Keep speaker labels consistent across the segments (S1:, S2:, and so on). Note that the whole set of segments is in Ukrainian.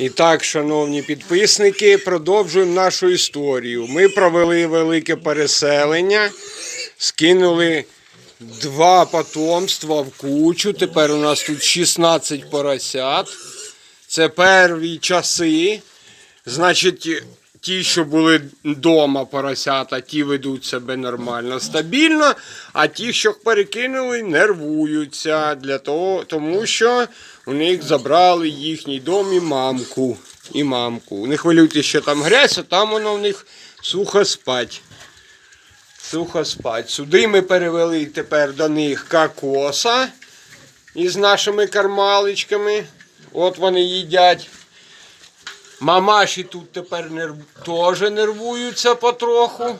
S1: І так, шановні підписники, продовжуємо нашу історію. Ми провели велике переселення, скинули два потомства в кучу. Тепер у нас тут 16 поросят. Це перві часи. Значить, ті, що були вдома поросята, ті ведуть себе нормально, стабільно, а ті, що перекинули, нервуються для того, тому що у них забрали їхній дом і мамку. І мамку. Не хвилюйтесь, що там грязь, а там воно в них сухо спать. Сухо спать. Сюди ми перевели тепер до них кокоса із нашими кармаличками. От вони їдять. Мамаші тут тепер нерв... теж нервуються потроху.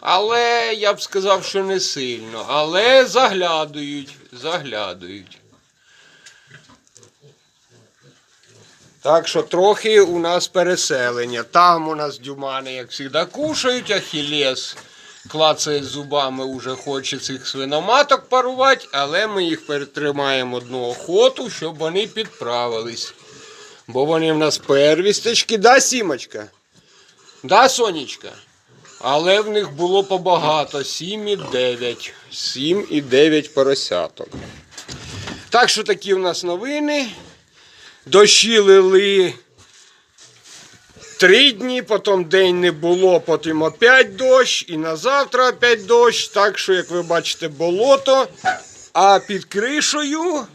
S1: Але я б сказав, що не сильно. Але заглядують, заглядують. Так що трохи у нас переселення. Там у нас дюмани, як завжди, кушають, ахілес клацає зубами, уже хоче цих свиноматок парувати, але ми їх перетримаємо одну охоту, щоб вони підправились. Бо вони в нас первісточки, да, Сімочка? Да, Сонечка? Але в них було побагато. 7 і 9. 7 і 9 поросяток. Так що такі в нас новини. Дощі лили три дні, потім день не було, потім опять дощ, і на завтра опять дощ. Так що, як ви бачите, болото. А під кришею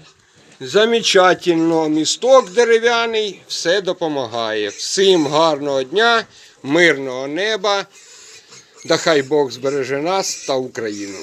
S1: замечательно, місток дерев'яний, все допомагає. Всім гарного дня, мирного неба. Да хай Бог збереже нас та Україну.